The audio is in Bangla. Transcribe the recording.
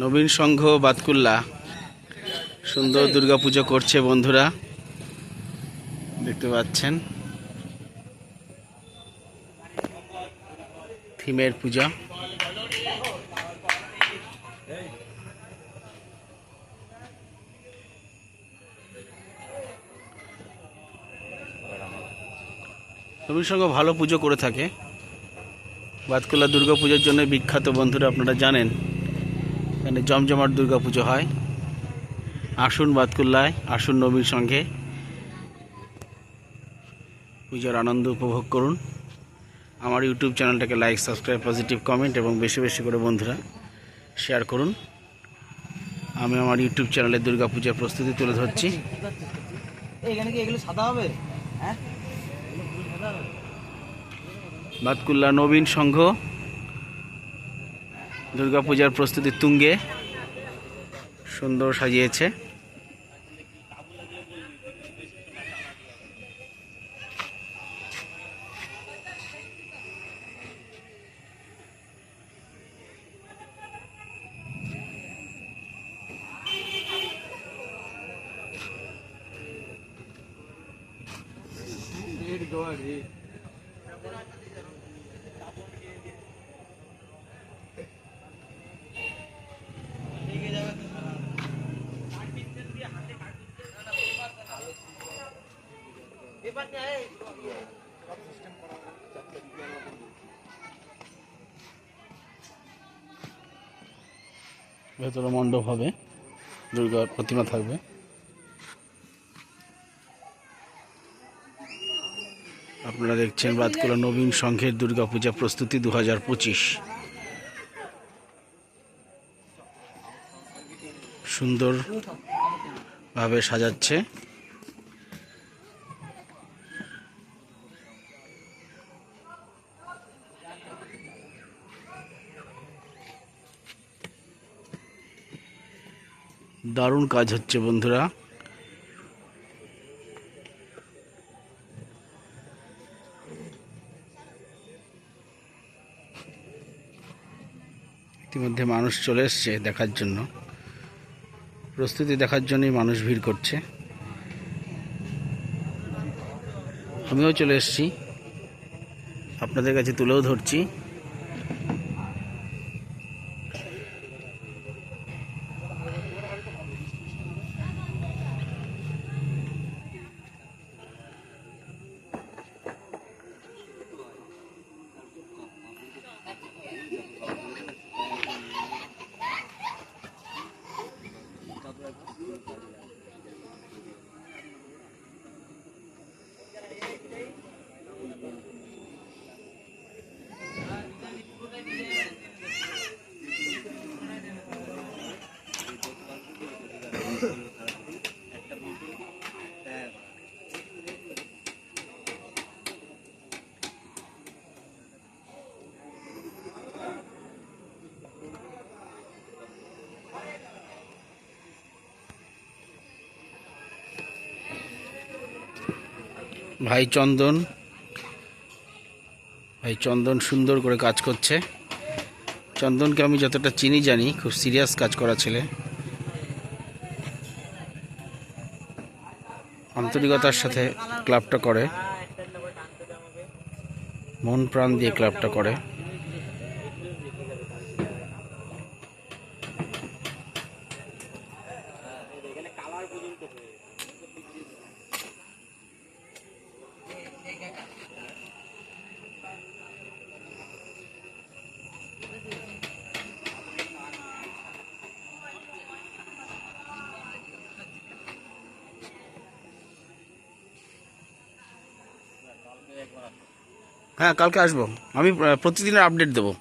নবীন সংঘ বাতকুল্লা। সুন্দর দুর্গাপুজো করছে বন্ধুরা। দেখতে পাচ্ছেন। থিমের পূজা। নবীন সংঘ ভালো পুজো করে থাকে। বাতকুল্লা দুর্গা পুজোর জন্য বিখ্যাত বন্ধুরা আপনারা জানেন। এখানে জমজমাট দুর্গা পুজো হয়। আসুন বাতকুল্লায় আসুন নবীর সঙ্গে। পুজোর আনন্দ উপভোগ করুন। আমার ইউটিউব চ্যানেলটাকে লাইক সাবস্ক্রাইব পজিটিভ কমেন্ট এবং বেশি বেশি করে বন্ধুরা শেয়ার করুন। আমি আমার ইউটিউব চ্যানেলে দুর্গা পূজার প্রস্তুতি তুলে ধরছি। হ্যাঁ? বাতকুল্লা নবীন সংঘ। দুর্গাপূজার প্রস্তুতি তুঙ্গে সুন্দর সাজিয়েছে। ভেতরে মণ্ডপ হবে, দুর্গার প্রতিমা থাকবে। আপনারা দেখছেন বাদকুলা নবীন সংঘের দুর্গাপূজা প্রস্তুতি দু হাজার পঁচিশ। সুন্দরভাবে সাজাচ্ছে। দারুণ কাজ হচ্ছে, বন্ধুরা। ইতিমধ্যে মানুষ চলে এসছে দেখার জন্য। প্রস্তুতি দেখার জন্যই মানুষ ভিড় করছে। আমিও চলে এসেছি। আপনাদের কাছে তুলেও ধরছি। ভাই চন্দন। ভাই চন্দন সুন্দর করে কাজ করছে। চন্দনকে আমি যতটা চিনি জানি, খুব সিরিয়াস কাজ করা ছেলে। আন্তরিকতার সাথে ক্লাবটা করে। মন প্রাণ দিয়ে ক্লাবটা করে। হ্যাঁ কালকে আসব। আমি প্রতিদিনের আপডেট দেবো।